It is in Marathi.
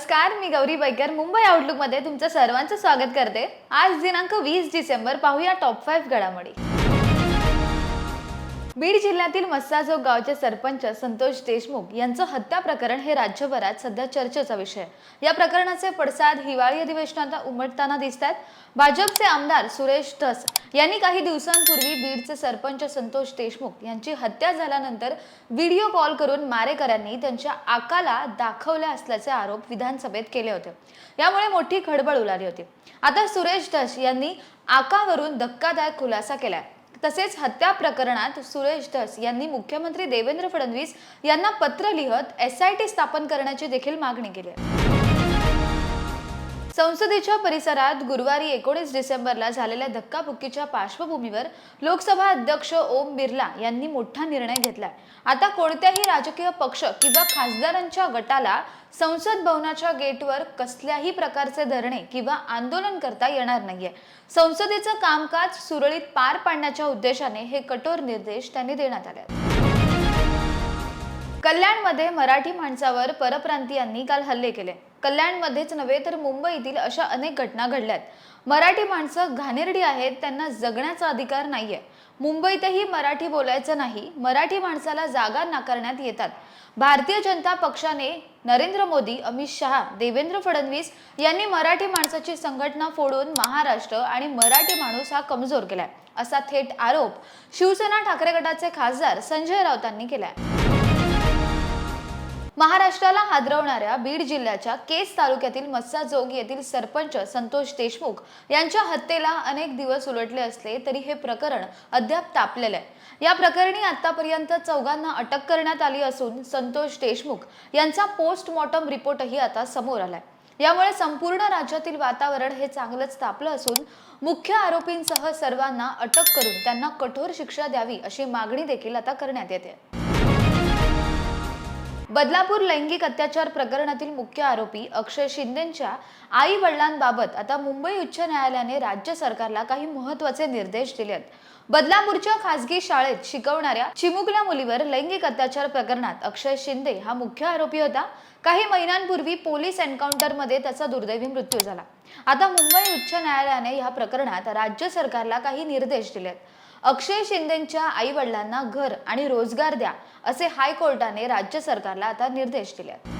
नमस्कार मी गौरी बैकर. मुंबई आउटलुकमध्ये तुमचं सर्वांचं स्वागत करते. आज दिनांक वीस डिसेंबर पाहूया टॉप फाईव्ह घडामोडी. बीड जिल्ह्यातील मस्साजोग गावचे सरपंच संतोष देशमुख यांचं हत्या प्रकरण हे राज्यभरात सध्या चर्चेचा विषय. आहे. या प्रकरणाचे पडसाद हिवाळी अधिवेशनात उमटताना दिसत आहेत भाजपचे आमदार सुरेश धस यांनी काही दिवसांपूर्वी बीडचे सरपंच संतोष देशमुख यांची हत्या झाल्यानंतर व्हिडिओ कॉल करून मारेकऱ्यांनी त्यांच्या आकाला दाखवले असल्याचे आरोप विधानसभेत केले होते. यामुळे मोठी खळबळ उडाली होती. आता सुरेश धस यांनी आकावरून धक्कादायक खुलासा केलाय. तसेच हत्या प्रकरणात सुरेश धस यांनी मुख्यमंत्री देवेंद्र फडणवीस यांना पत्र लिहत एस आय टी स्थापन करण्याची देखील मागणी केली आहे. संसदेच्या परिसरात गुरुवारी एकोणीस डिसेंबरला झालेल्या धक्काबुक्कीच्या पार्श्वभूमीवर लोकसभा अध्यक्ष ओम बिर्ला यांनी मोठा निर्णय घेतलाय. आता कोणत्याही राजकीय पक्ष किंवा खासदारांच्या गटाला संसद भवनाच्या गेटवर कसल्याही प्रकारचे धरणे किंवा आंदोलन करता येणार नाहीये. संसदेचं कामकाज सुरळीत पार पाडण्याच्या उद्देशाने हे कठोर निर्देश त्यांनी देण्यात आले कल्याणमध्ये मराठी माणसावर परप्रांतीयांनी काल हल्ले केले. कल्याणमध्येच नव्हे तर मुंबईतील अशा अनेक घटना घडल्यात. मराठी माणसं घाणेरडी आहेत त्यांना जगण्याचा अधिकार नाहीये. मुंबईतही मराठी बोलायचं नाही मराठी माणसाला जागा नाकारण्यात येतात. भारतीय जनता पक्षाने नरेंद्र मोदी अमित शहा देवेंद्र फडणवीस यांनी मराठी माणसाची संघटना फोडून महाराष्ट्र आणि मराठी माणूस हा कमजोर केलाय असा थेट आरोप शिवसेना ठाकरे गटाचे खासदार संजय राऊतांनी केलाय. महाराष्ट्राला हादरवणाऱ्या बीड जिल्ह्याच्या केस तालुक्यातील मस्साजोग येथील सरपंच संतोष देशमुख यांच्या हत्येला अनेक दिवस उलटले असले तरी हे प्रकरण अद्याप तापलेलं आहे. या प्रकरणी आतापर्यंत चौघांना अटक करण्यात आली असून संतोष देशमुख यांचा पोस्टमॉर्टम रिपोर्टही आता समोर आलाय. यामुळे संपूर्ण राज्यातील वातावरण हे चांगलंच तापलं असून मुख्य आरोपींसह सर्वांना अटक करून त्यांना कठोर शिक्षा द्यावी अशी मागणी देखील आता करण्यात येते. बदलापूर लैंगिक अत्याचार प्रकरणातील मुख्य आरोपी अक्षय शिंदेच्या आई वडिलांबाबत आता मुंबई उच्च न्यायालयाने राज्य सरकारला काही महत्त्वाचे निर्देश दिले आहेत. बदलापूरच्या खासगी शाळेत शिकवणाऱ्या चिमुकल्या मुलीवर लैंगिक अत्याचार प्रकरणात अक्षय शिंदे हा मुख्य आरोपी होता. काही महिन्यांपूर्वी पोलीस एन्काउंटरमध्ये त्याचा दुर्दैवी मृत्यू झाला. आता मुंबई उच्च न्यायालयाने या प्रकरणात राज्य सरकारला काही निर्देश दिलेत. अक्षय शिंदेच्या आई वडिलांना घर आणि रोजगार द्या असे हायकोर्टाने राज्य सरकारला आता निर्देश दिलेत.